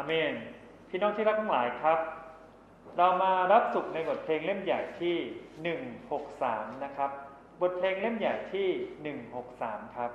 อเมน พี่น้องที่รักทั้งหลายครับ เรามารับสุขในบทเพลงเล่มใหญ่ที่ 163 นะครับ บทเพลงเล่มใหญ่ที่ 163 ครับ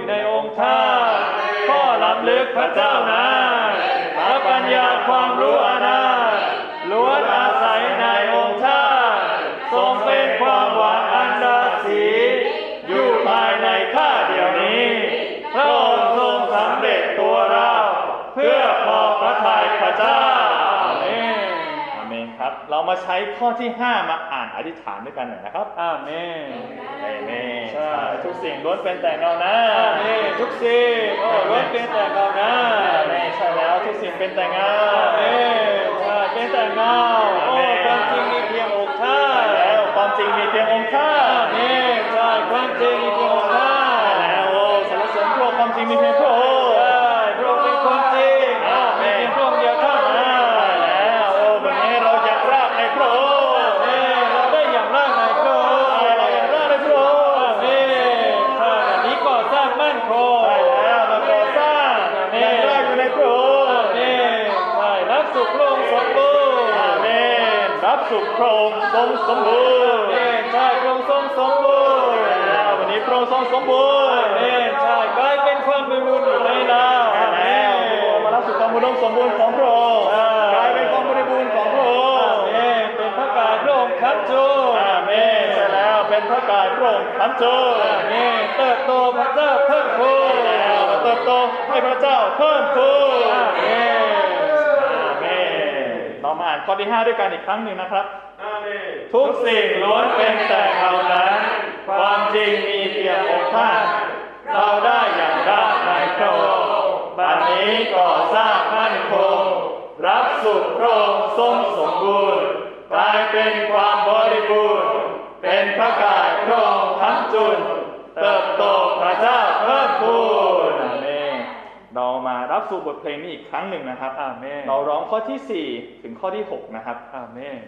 ู่ในองค์ท่าข้อล้ำลึกพระเจ้านาพระปัญญาความรู้อานาล้วนอาศัยในองค์ท่าทรงเป็นความหวังอันดาสีอยู่ภายในข้าเดียวนี้พระองค์ทรงสำเร็จตัวเราเพื่อพอพระทัยพระเจ้าอาเมนครับ เรามาใช้ข้อที่ห้ามาอ่าน อธิษฐานด้วยกันหน่อยนะครับอาเมนเอเมนใช่ทุกสิ่งล้วนเป็นแต่เงาหน้าเมนทุกสิ่งล้วนเป็นแต่เงาหน้าเมนใช่แล้วทุกสิ่งเป็นแต่เงาเมนใช่เป็นแต่เงาโอ้ความจริงมีเพียงองค์ท่าแล้วความจริงมีเพียงองค์ท่านเมนใช่ความจริงมีเพียงองค์ท่าแล้วโอ้สรรเสริญพระความจริงมีเพียง พระองค์ทั้งโจนี่เติบโตพระเจ้าเพิ่มพูนแล้วเติบโตให้พระเจ้าเพิ่มพูนนี่อาเมนเรามาอ่านข้อที่ 5 ด้วยกันอีกครั้งหนึ่งนะครับ ทุกสิ่งล้วนเป็นแต่เรานั้นความจริงมีเพียงองค์ท่านเราได้อย่างราบในพระองค์บัดนี้ก่อสร้างมั่นคงรับสุขพระองค์ทรงสมบูรณ์กลายเป็นความบริบูรณ์ เป็นพระกายพระองค์ทั้งจุนเติบโตพระเจ้าเพิ่มพูนอาเมนเรามารับสู่บทเพลงนี้อีกครั้งหนึ่งนะครับอาเมนเราร้องข้อที่ 4 ถึงข้อที่ 6 นะครับอาเมน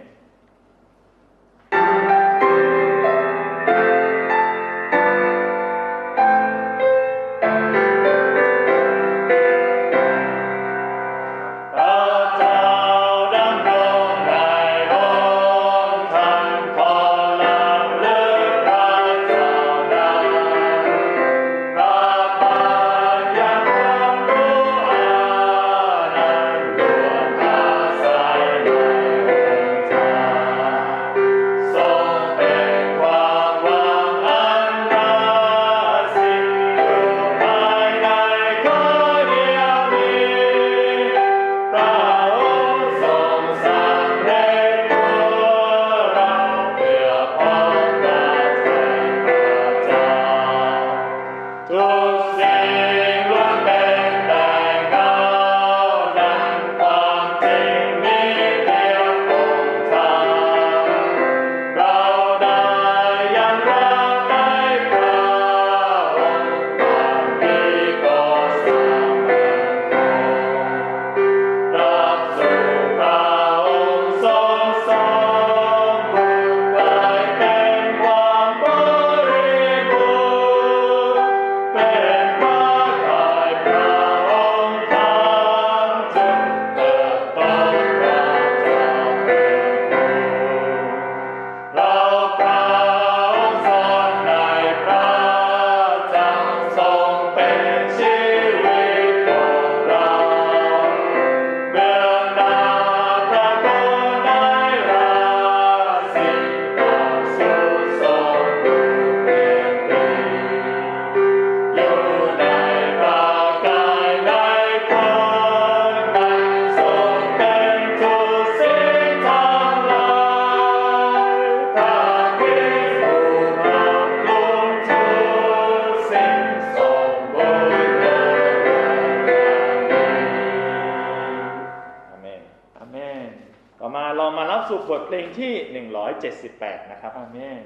ครับอาเมน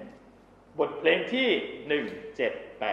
บทเพลงที่178ข้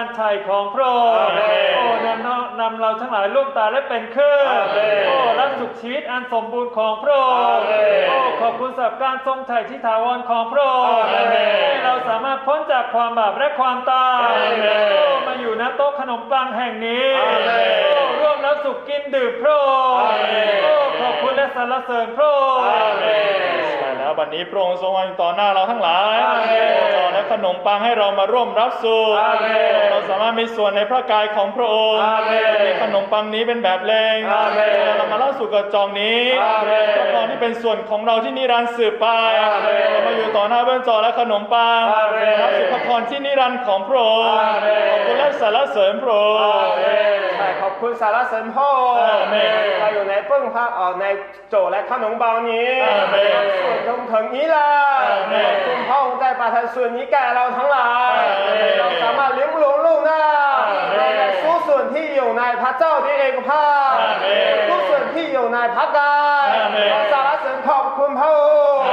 การไถ่ของพระองค์อาเมนโอ้นำเรานำเราทั้งหลายลูกตาและเป็นขึ้นอาเมนโอ้รับสุขชีวิตอันสมบูรณ์ของพระองค์อาเมนโอ้ขอบคุณสำหรับการทรงไถ่ที่ถาวรของพระองค์อาเมนให้เราสามารถพ้นจากความบาปและความตายอาเมนโอ้มาอยู่ณโต๊ะขนมปังแห่งนี้อาเมนโอ้ร่วมรับสุขกินดื่มพระองค์อาเมนโอ้ขอบคุณและสรรเสริญพระองค์อาเมนใช่ แล้วบัดนี้พระองค์ทรงวางอยู่ต่อหน้าเราทั้งหลายอาเมนโอ้และขนมปังให้เรามาร่วมรับสู่อาเมนเราสามารถมีส่วนในพระกายของพระองค์อาเมนมีขนมปังนี้เป็นแบบเลงอาเมนเรามาเล่าสู่กระจองนี้อาเมนพระพรที่เป็นส่วนของเราที่นิรันดร์สืบไปอาเมนเรามาอยู่ต่อหน้าเบื้องจอและขนมปังอาเมนรับสู่พระพรที่นิรันดร์ของพระองค์อาเมนขอบคุณและสรรเสริญพระองค์ใช่ ขอบคุณสารเสริญพ่ออาเมนเราอยู่ในปึ้งพระเอ่อในโจและขนมปังนี้อาเมนส่วนตรงถึงนี้ละอาเมนขอบคุณพ่อองค์ได้ประทานส่วนนี้แก่เราทั้งหลายอาเมนเราสามารถเลี้ยงลูกลูกหน้าอาเมนเราได้สู้ส่วนที่อยู่ในพระเจ้าที่เอกภาพอาเมนสู้ส่วนที่อยู่ในพระกายอาเมนเราสารเสริญขอบคุณพระองค์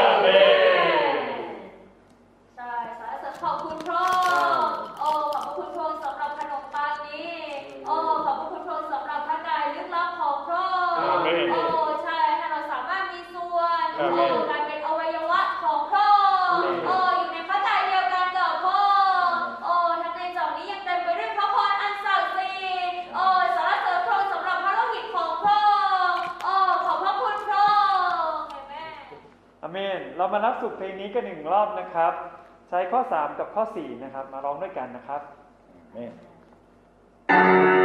มน เรามารับสุขเพลงนี้กันหนึ่งรอบนะครับ ใช้ข้อ 3 กับข้อ 4 นะครับ มาร้องด้วยกันนะครับข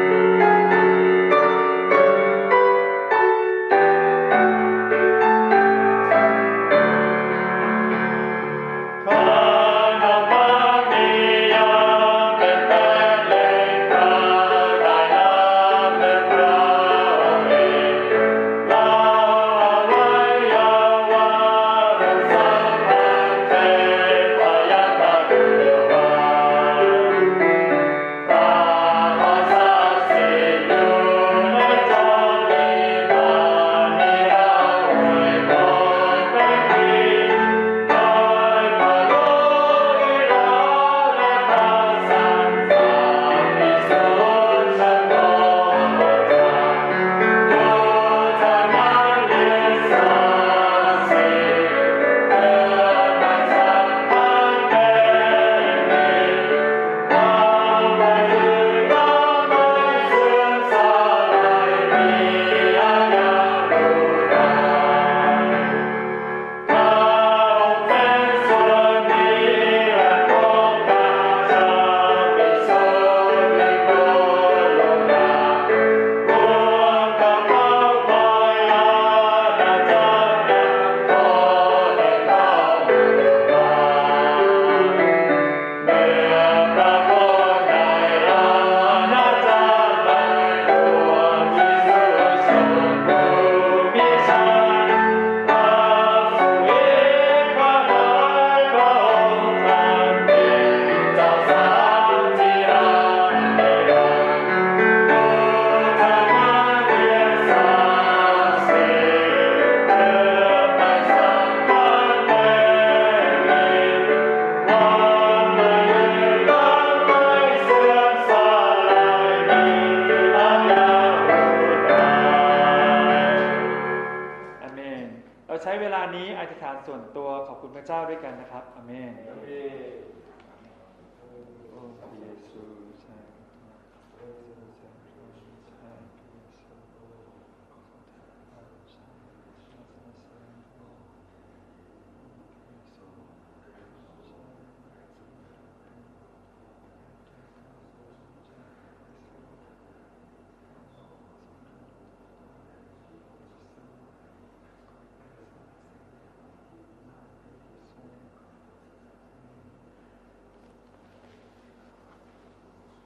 อธิษฐานส่วนตัวขอบคุณพระเจ้าด้วยกันนะครับอเมนโอ้พระเยซูใช่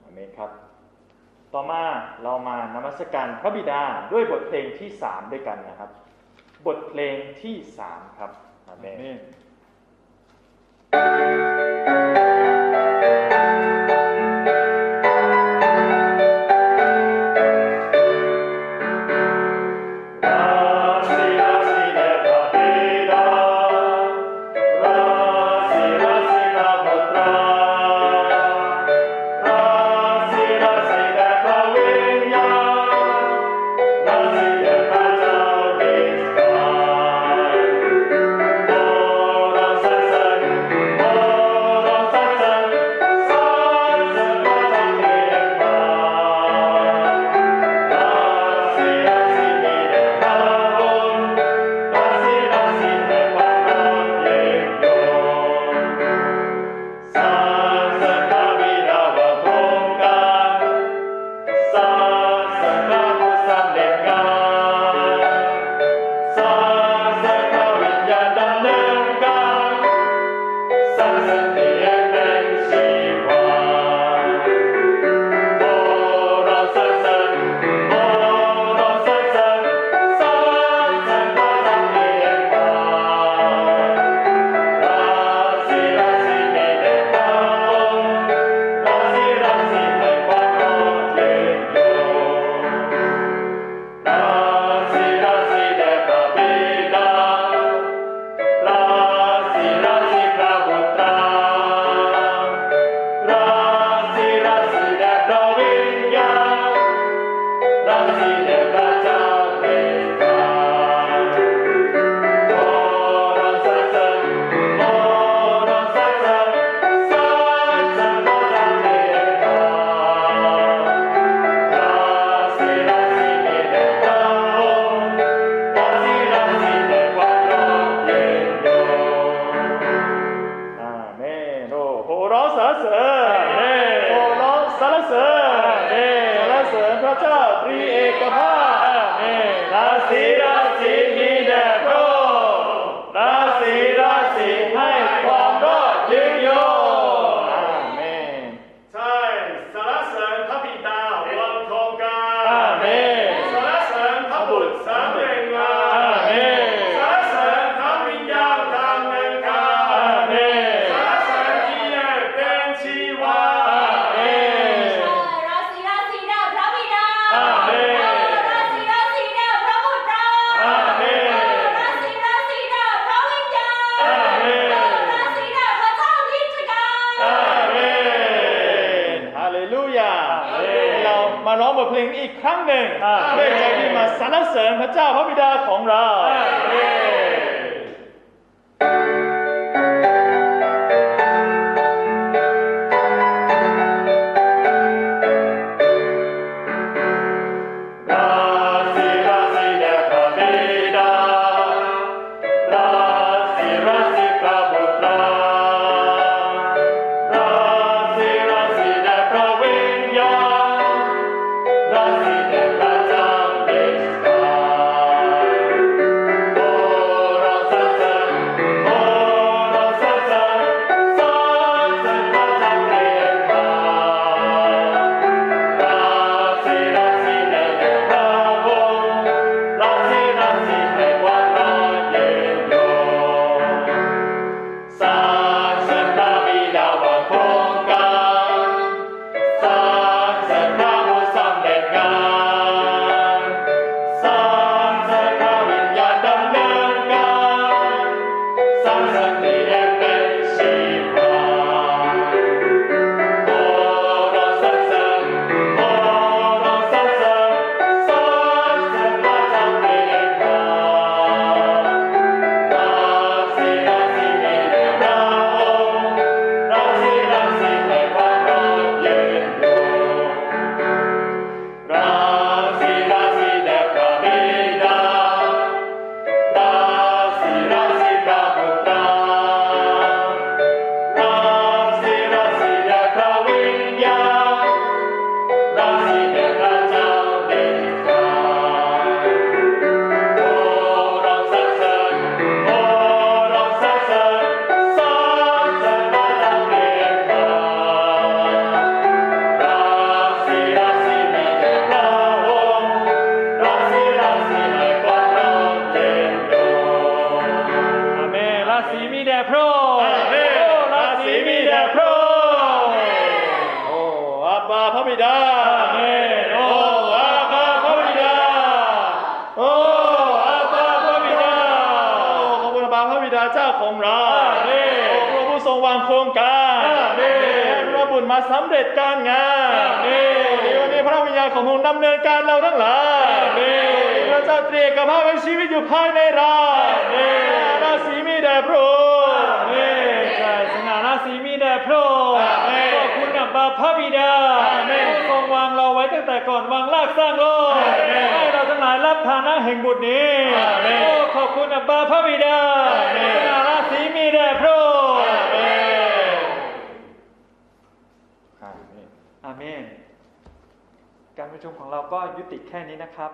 อาเมน ครับ ต่อมาเรามานมัสการพระบิดาด้วยบทเพลงที่3ด้วยกันนะครับ บทเพลงที่3ครับอาเมน รเเจ้าของเราอาเมนโอ้พระผู้ทรงวางโครงการอาเมนให้พระบุญมาสำเร็จการงานอาเมนในวันนี้พระวิญญาณของพระองค์ดำเนินการเราทั้งหลายอาเมนพระเจ้าเตรียมกับพระเป็นชีวิตอยู่ภายในเราอาเมนราศีมีแด่พระองค์อาเมนใช่สง่าราศีมีแด่พระองค์อาเมนขอบคุณอับบาพระบิดา แต่ก่อนวางรากสร้างโลกอาเมนให้เราทั้งหลายรับฐานะแห่งบุตรนี้อาเมนโอ้ขอบคุณอับบาพระบิดาอาเมนสง่าราศีมีแด่พระองค์อาเมนอาเมน การประชุมของเราก็ยุติแค่นี้นะครับ